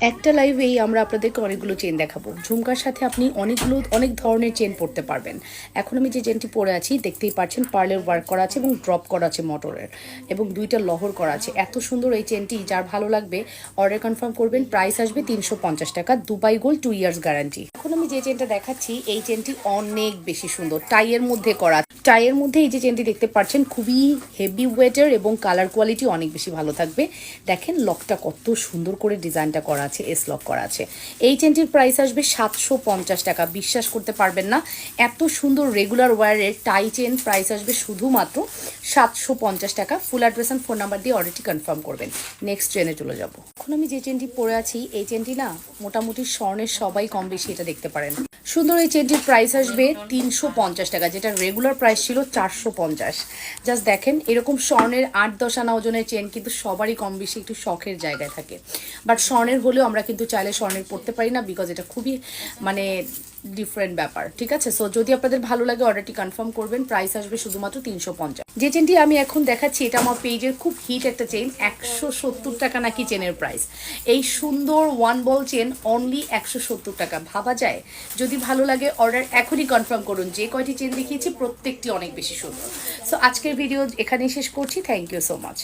একটা লাইভেই আমরা আপনাদেরকে অনেকগুলো চেন দেখাবো। ঝুমকার সাথে আপনি অনেকগুলো, অনেক ধরনের চেন পরতে পারবেন। এখন আমি যে চেনটি পরে আছি, দেখতেই পাচ্ছেন পার্লের ওয়ার্ক করা আছে এবং ড্রপ করা আছে মোটরের এবং দুইটা লহর করা আছে। এত সুন্দর এই চেনটি যার ভালো লাগবে অর্ডার কনফার্ম করবেন প্রাইস আসবে তিনশো পঞ্চাশ টাকা Dubai gold two years guarantee এখন আমি যে চেনটা দেখাচ্ছি, এই চেনটি অনেক বেশি সুন্দর। টাইয়ের মধ্যে করা টাইয়ের মধ্যে এই যে চেনটি দেখতে পাচ্ছেন, খুবই হেভি ওয়েটের এবং কালার কোয়ালিটি অনেক বেশি ভালো থাকবে। দেখেন লকটা কত সুন্দর করে ডিজাইনটা করা আছে এস লক করা আছে। এই চেনটির প্রাইস আসবে সাতশো পঞ্চাশ টাকা। বিশ্বাস করতে পারবেন না, এত সুন্দর রেগুলার ওয়ারের টাই চেন প্রাইস আসবে শুধুমাত্র সাতশো পঞ্চাশ টাকা। Full address and phone number দিয়ে অর্ডারটি কনফার্ম করবেন। নেক্সট ট্রেনে চলে যাব। এখন আমি যে চেনটি পরে আছি, এই চেনটি না মোটামুটি স্বর্ণের সবাই কম বেশি এটা দেখতে পারেন। সুন্দর এই চেনটির প্রাইস আসবে তিনশো পঞ্চাশ টাকা, যেটা রেগুলার প্রাইস ছিল চারশো পঞ্চাশ। জাস্ট দেখেন, এরকম স্বর্ণের আট দশ আনা ওজনের চেন কিন্তু সবারই কম বেশি একটু শখের জায়গায় থাকে। বাট স্বর্ণের হলেও আমরা কিন্তু চাইলে স্বর্ণের পড়তে পারি না বিকজ এটা খুবই মানে ডিফারেন্ট ব্যাপার, ঠিক আছে? সো যদি আপনাদের ভালো লাগে অর্ডারটি কনফার্ম করবেন প্রাইস আসবে শুধুমাত্র তিনশো পঞ্চাশ। যে চেনটি আমি এখন দেখাচ্ছি, এটা আমার পেজের খুব হিট একটা চেন একশো সত্তর টাকা নাকি চেনের প্রাইস এই সুন্দর ওয়ান বল চেন অনলি একশো সত্তর টাকা। ভাবা যায়? যদি ভালো লাগে অর্ডার এখনই কনফার্ম করুন। যে কয়টি চেন দেখিয়েছি, প্রত্যেকটি অনেক বেশি সুন্দর। সো আজকের ভিডিও এখানেই শেষ করছি। Thank you so much